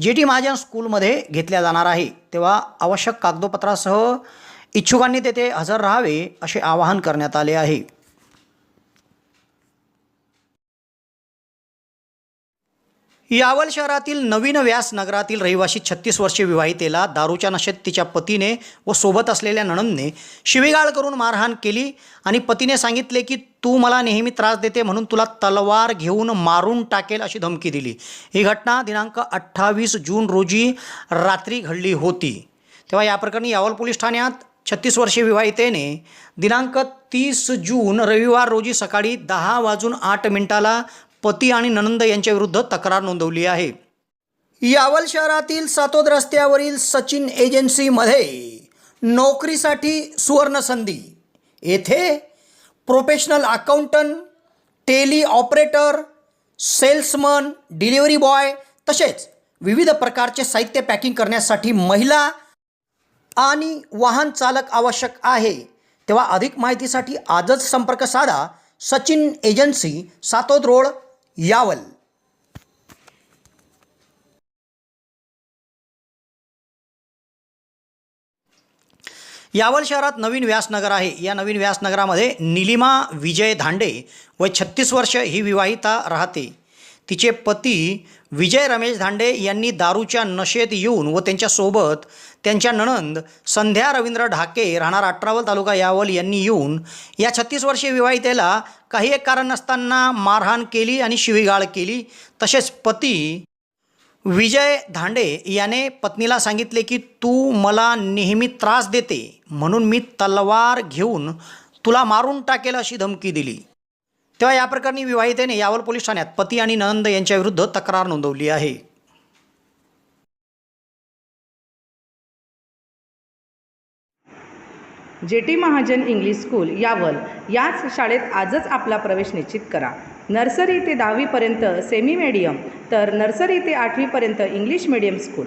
जे टी महाजन स्कूलमध्ये घेतल्या जाणार आहे तेव्हा आवश्यक कागदोपत्रासह इच्छुकांनी तेथे हजर राहावे असे आवाहन करण्यात आले आहे. यावल शहरातील नवीन व्यास नगरातील रहिवासी छत्तीस वर्षीय विवाहितेला दारूच्या नशेत तिच्या पतीने व सोबत असलेल्या नणंदने शिवीगाळ करून मारहाण केली आणि पतीने सांगितले की तू मला नेहमी त्रास देते म्हणून तुला तलवार घेऊन मारून टाकेल अशी धमकी दिली. ही घटना दिनांक अठ्ठावीस जून रोजी रात्री घडली होती तेव्हा या प्रकरणी यावल पोलीस ठाण्यात छत्तीस वर्षीय विवाहितेने दिनांक तीस जून रविवार रोजी सकाळी दहा वाजून आठ मिनिटाला पती आणि ननंद यांच्या विरुद्ध तक्रार नोंदवली आहे. यावल शहरातील सातोद रस्त्यावरील सचिन एजन्सीमध्ये नोकरीसाठी सुवर्णसंधी. येथे professional accountant Tally operator salesman delivery boy तसेच विविध प्रकारचे साहित्य पॅकिंग करण्यासाठी महिला आणि वाहन चालक आवश्यक आहे. तेव्हा अधिक माहितीसाठी आजच संपर्क साधा सचिन एजन्सी सातोद रोड यावल. यावल शहरात नवीन व्यासनगर आहे. या नवीन व्यासनगरामध्ये निलिमा विजय धांडे व छत्तीस वर्ष ही विवाहिता राहते. तिचे पती विजय रमेश धांडे यांनी दारूच्या नशेत येऊन व त्यांच्यासोबत त्यांच्या नणंद संध्या रवींद्र ढाके राहणार अठरावल तालुका यावल यांनी येऊन या छत्तीस वर्षीय विवाहितेला काही एक कारण नसताना मारहाण केली आणि शिवीगाळ केली. तसेच पती विजय धांडे याने पत्नीला सांगितले की तू मला नेहमी त्रास देते म्हणून मी तलवार घेऊन तुला मारून टाकेल अशी धमकी दिली. तेव्हा या प्रकरणी विवाहितेने यावल पोलीस ठाण्यात पती आणि नंद यांच्याविरुद्ध तक्रार नोंदवली आहे. J T Mahajan English school Yawal याच शाळेत आजच आपला प्रवेश निश्चित करा. नर्सरी ते दहावीपर्यंत सेमी मीडियम तर नर्सरी ते आठवीपर्यंत इंग्लिश मीडियम स्कूल